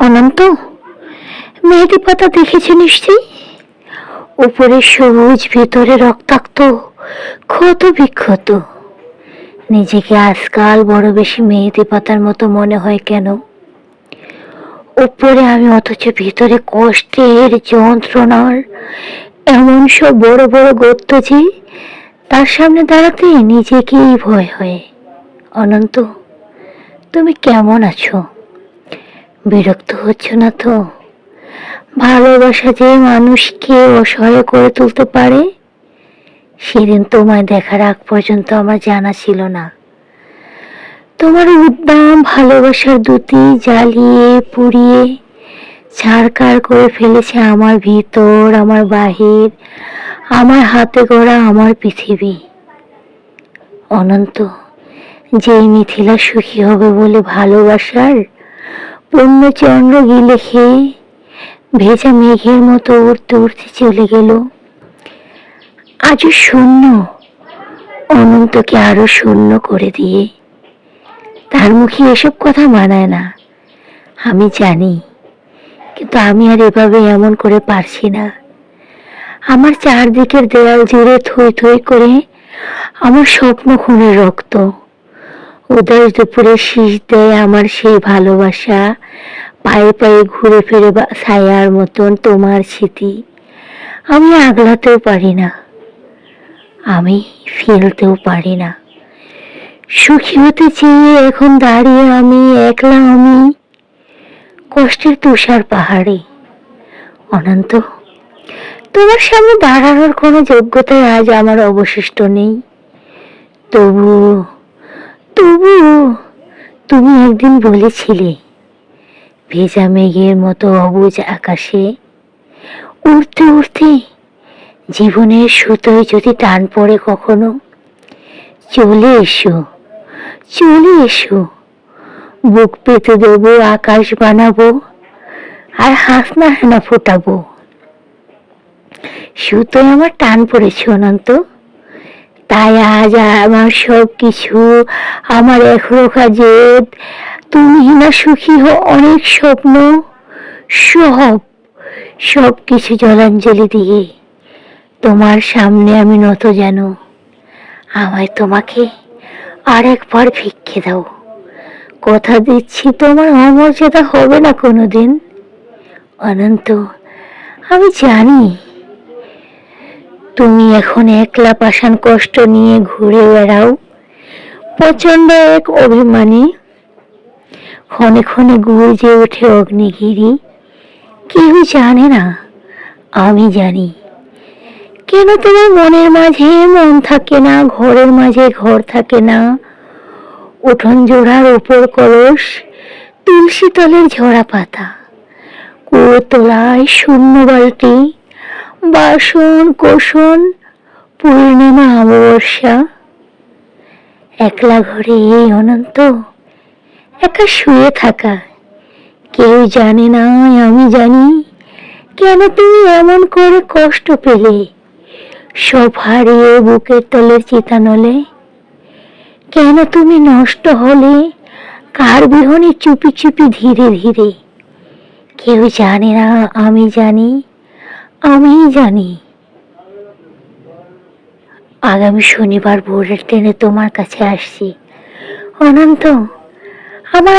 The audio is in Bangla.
অনন্ত, মেহেদি পাতা দেখেছ নিশ্চয়ই? উপরে সবুজ, ভেতরে রক্তাক্ত, ক্ষত বিক্ষত। নিজেকে আজকাল বড় বেশি মেহেদি পাতার মতো মনে হয় কেন? উপরে আমি অথচ ভিতরে কষ্টের যন্ত্রণার এমন সব বড় বড় গর্ত যে তার সামনে দাঁড়াতে নিজেকেই ভয় হয়। অনন্ত তুমি কেমন আছো? বিরক্ত হচ্ছ না তো? ভালোবাসা যে মানুষকে অসহায় করে তুলতে পারে, সেদিন তোমায় দেখার আগ পর্যন্ত আমার জানা ছিল না। তোমার উদ্দাম, ভালোবাসার দুটি জ্বালিয়ে পুড়িয়ে ছাড়কার করে ফেলেছে আমার ভিতর, আমার বাহির, আমার হাতে গড়া আমার পৃথিবী। অনন্ত যেই মিথিলা সুখী হবে বলে ভালোবাসার পূর্ণচন্দ্র গিলে খেয়ে ভেজা মেঘের মতো উড়তে উড়তে চলে গেল। আজও শূন্য, অনন্তকে আরও শূন্য করে দিয়ে। তার মুখে এসব কথা মানায় না, আমি জানি, কিন্তু আমি আর এভাবে এমন করে পারছি না। আমার চারদিকের দেয়াল জুড়ে থই থই করে আমার স্বপ্ন খুনের রক্ত। উদয় দুপুরে শীষ দেয় আমার সেই ভালোবাসা। পায়ে পায়ে ঘুরে ফিরে ছায়ার মতন তোমার স্মৃতি। আমি আগলাতেও পারি না। আমি ফেলতেও পারি না। সুখী হতে চেয়ে এখন দাঁড়িয়ে আমি একলা আমি কষ্টের তুষার পাহাড়ে। অনন্ত, তোমার সামনে দাঁড়ানোর কোনো যোগ্যতাই আজ আমার অবশিষ্ট নেই। তবু তবু তুমি একদিন বলেছিলে, ভেজা মেঘের মতো অবুজ আকাশে উড়তে উড়তে জীবনের সুতোয় যদি টান পড়ে কখনো, চলে এসো চলে এসো। বুক পেতে দেবো, আকাশ বানাবো আর হাসনা হানা ফোটাবো। সুতোয় আমার টান পড়েছে অনন্ত। তাই আজ আমার সব কিছু, আমার একরোখা জেদ। তুমি না সুখী হো অনেক স্বপ্ন, সব সব কিছু জলাঞ্জলি দিয়ে। তোমার সামনে আমি নত যেন, আমায় তোমাকে আরেকবার ভিক্ষে দাও। কথা দিচ্ছি, তোমার অমর্যাদা হবে না কোনোদিন। অনন্ত, আমি জানি তুমি এখন একলা পাষাণ কষ্ট নিয়ে ঘুরে বেড়াও। প্রচণ্ড এক অভিমানী। ক্ষণে ক্ষণে গুঁজে ওঠে অগ্নিগিরি। কেউ জানে না, আমি জানি। কেন তোমার মনের মাঝে মন থাকে না, ঘরের মাঝে ঘর থাকে না? উঠোন জোড়ার উপর কলস, তুলসী তলের ঝরা পাতা। কুয়ো তোলায় শূন্য বালতি। বাসন, কোষণ, পূর্ণিমা, অমাবস্যা। একলা ঘরে এই অনন্ত, একা শুয়ে থাকা। কেউ জানে না, আমি জানি, কেন তুমি এমন করে কষ্ট পেলে? সব হারিয়ে বুকের তলের চিতানলে, কেন তুমি নষ্ট হলে? কার বিহনে চুপি চুপি ধীরে ধীরে? কেউ জানে না, আমি জানি আমি জানি। আগামী শনিবার ভোরের ট্রেনে তোমার কাছে আসছি। অনন্ত আমার